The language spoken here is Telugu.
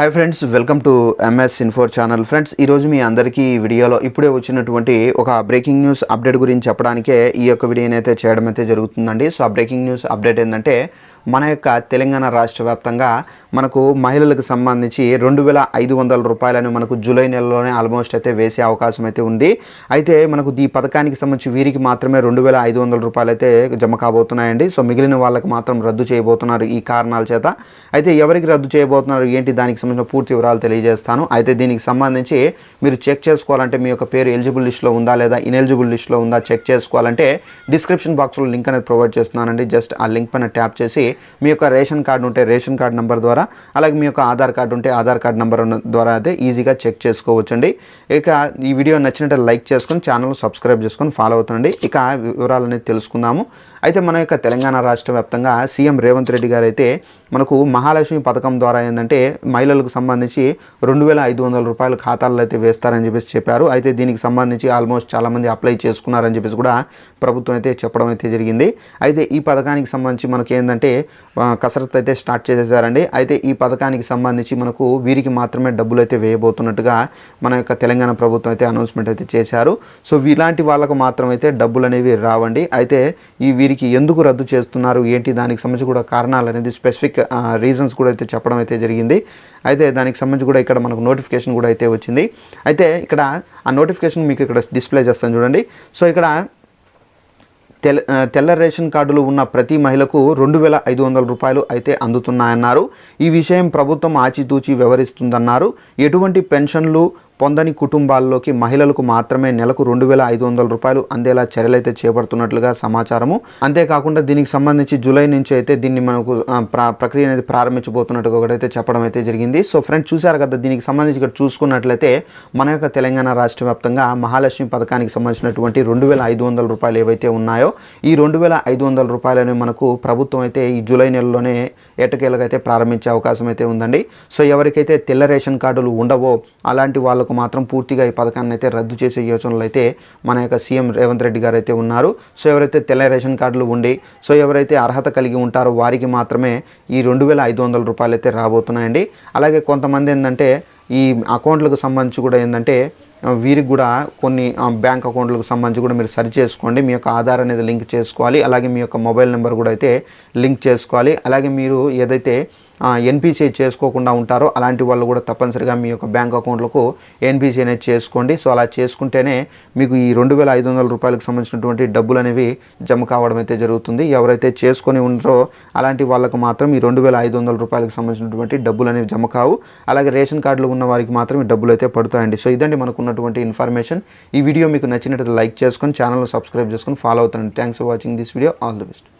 Hi friends welcome to MS info channel friends ఈరోజు మీ అందరికీ ఈ వీడియోలో ఇప్పుడే వచ్చినటువంటి ఒక బ్రేకింగ్ న్యూస్ అప్డేట్ గురించి చెప్పడానికే ఈ యొక్క వీడియోని అయితే చేయడం అయితే జరుగుతుందండి. సో ఆ బ్రేకింగ్ న్యూస్ అప్డేట్ ఏంటంటే మన యొక్క తెలంగాణ రాష్ట్ర వ్యాప్తంగా మనకు మహిళలకు సంబంధించి రెండు వేల ఐదు వందల రూపాయలను మనకు జూలై నెలలోనే ఆల్మోస్ట్ అయితే వేసే అవకాశం అయితే ఉంది. అయితే మనకు ఈ పథకానికి సంబంధించి వీరికి మాత్రమే రెండు వేల ఐదు వందల రూపాయలు అయితే జమ కాబోతున్నాయండి. సో మిగిలిన వాళ్ళకి మాత్రం రద్దు చేయబోతున్నారు ఈ కారణాల చేత. అయితే ఎవరికి రద్దు చేయబోతున్నారు ఏంటి దానికి సంబంధించిన పూర్తి వివరాలు తెలియజేస్తాను. అయితే దీనికి సంబంధించి మీరు చెక్ చేసుకోవాలంటే మీ యొక్క పేరు ఎలిజిబుల్ లిస్ట్లో ఉందా లేదా ఇనెలిజిబుల్ లిస్ట్లో ఉందా చెక్ చేసుకోవాలంటే డిస్క్రిప్షన్ బాక్స్లో లింక్ అనేది ప్రొవైడ్ చేస్తున్నానండి. జస్ట్ ఆ లింక్ పైన ట్యాప్ చేసి మీ యొక్క రేషన్ కార్డు ఉంటే రేషన్ కార్డు నెంబర్ ద్వారా అలాగే మీ యొక్క ఆధార్ కార్డు ఉంటే ఆధార్ కార్డు నెంబర్ ద్వారా అయితే ఈజీగా చెక్ చేసుకోవచ్చండి. ఇక ఈ వీడియో నచ్చినట్టు లైక్ చేసుకొని ఛానల్ సబ్స్క్రైబ్ చేసుకొని ఫాలో అవుతుండండి. ఇక వివరాలనేది తెలుసుకుందాము. అయితే మన యొక్క తెలంగాణ రాష్ట్ర వ్యాప్తంగా సీఎం రేవంత్ రెడ్డి గారు అయితే మనకు మహాలక్ష్మి పథకం ద్వారా ఏంటంటే మహిళలకు సంబంధించి రెండు వేల ఐదు వందల రూపాయల ఖాతాల్లో అయితే వేస్తారని చెప్పేసి చెప్పారు. అయితే దీనికి సంబంధించి ఆల్మోస్ట్ చాలామంది అప్లై చేసుకున్నారని చెప్పేసి కూడా ప్రభుత్వం అయితే చెప్పడం అయితే జరిగింది. అయితే ఈ పథకానికి సంబంధించి మనకి ఏంటంటే కసరత్తు అయితే స్టార్ట్ చేసేసారండి. అయితే ఈ పథకానికి సంబంధించి మనకు వీరికి మాత్రమే డబ్బులు అయితే వేయబోతున్నట్టుగా మన యొక్క తెలంగాణ ప్రభుత్వం అయితే అనౌన్స్మెంట్ అయితే చేశారు. సో ఇలాంటి వాళ్ళకు మాత్రం అయితే డబ్బులు అనేవి రావండి. అయితే ఈ వీరికి ఎందుకు రద్దు చేస్తున్నారు? ఏంటి దానికి సంబంధించి కూడా కారణాలు అనేది స్పెసిఫిక్ రీజన్స్ కూడా అయితే చెప్పడం అయితే జరిగింది. అయితే దానికి సంబంధించి కూడా ఇక్కడ మనకు నోటిఫికేషన్ కూడా అయితే వచ్చింది. అయితే ఇక్కడ ఆ నోటిఫికేషన్ మీకు ఇక్కడ డిస్ప్లే చేస్తాను చూడండి. సో ఇక్కడ తెల్ల తెల్ల రేషన్ కార్డులు ఉన్న ప్రతి మహిళకు రెండు వేల ఐదు వందల రూపాయలు అయితే అందుతున్నాయన్నారు. ఈ విషయం ప్రభుత్వం ఆచితూచి వ్యవహరిస్తుందన్నారు ఎటువంటి పెన్షన్లు పొందని కుటుంబాల్లోకి మహిళలకు మాత్రమే నెలకు రెండు వేల ఐదు వందల రూపాయలు అందేలా చర్యలైతే చేపడుతున్నట్లుగా సమాచారము. అంతేకాకుండా దీనికి సంబంధించి జూలై నుంచి అయితే దీన్ని మనకు ప్ర- ప్రక్రియ అనేది ప్రారంభించబోతున్నట్టుగా ఒకటైతే చెప్పడం అయితే జరిగింది. సో ఫ్రెండ్స్ చూశారు కదా దీనికి సంబంధించి ఇక్కడ చూసుకున్నట్లయితే మన యొక్క తెలంగాణ రాష్ట్ర వ్యాప్తంగా మహాలక్ష్మి పథకానికి సంబంధించినటువంటి రెండు వేల ఐదు వందల రూపాయలు ఏవైతే ఉన్నాయో ఈ రెండు వేల ఐదు వందల రూపాయలని మనకు ప్రభుత్వం అయితే ఈ జూలై నెలలోనే ఎటకేలకు అయితే ప్రారంభించే అవకాశం అయితే ఉందండి. సో ఎవరికైతే తెల్ల రేషన్ కార్డులు ఉండవో అలాంటి వాళ్ళకు మాత్రం పూర్తిగా ఈ పథకాన్ని అయితే రద్దు చేసే యోచనలు అయితే మన యొక్క సీఎం రేవంత్ రెడ్డి గారు అయితే ఉన్నారు. సో ఎవరైతే తెల్ల రేషన్ కార్డులు ఉండి సో ఎవరైతే అర్హత కలిగి ఉంటారో వారికి మాత్రమే ఈ రెండు వేల ఐదు వందల రూపాయలు అయితే రాబోతున్నాయండి. అలాగే కొంతమంది ఏంటంటే ఈ అకౌంట్లకు సంబంధించి కూడా ఏంటంటే వీరికి కూడా కొన్ని బ్యాంక్ అకౌంట్లకు సంబంధించి కూడా మీరు సరి చేసుకోండి. మీ యొక్క ఆధార్ అనేది లింక్ చేసుకోవాలి. అలాగే మీ యొక్క మొబైల్ నెంబర్ కూడా అయితే లింక్ చేసుకోవాలి. అలాగే మీరు ఏదైతే ఎన్పిసిఐ చేసుకోకుండా ఉంటారో అలాంటి వాళ్ళు కూడా తప్పనిసరిగా మీ యొక్క బ్యాంక్ అకౌంట్లకు ఎన్పిసి అనేది చేసుకోండి. సో అలా చేసుకుంటేనే మీకు ఈ రెండు వేల ఐదు వందల రూపాయలకు సంబంధించినటువంటి డబ్బులు అనేవి జమ కావడం అయితే జరుగుతుంది. ఎవరైతే చేసుకొని ఉంటారో అలాంటి వాళ్ళకు మాత్రం ఈ రెండు వేల ఐదు వందల రూపాయలకు సంబంధించినటువంటి డబ్బులు అనేవి జమ కావు. అలాగే రేషన్ కార్డులు ఉన్న వారికి మాత్రం ఈ డబ్బులు అయితే పడతాయండి. సో ఇదండి మనకు ఉన్నటువంటి ఇన్ఫర్మేషన్. ఈ వీడియో మీకు నచ్చినట్లయితే లైక్ చేసుకొని ఛానల్ సబ్స్క్రైబ్ చేసుకొని ఫాలో అవుతాను thanks for watching this video all the best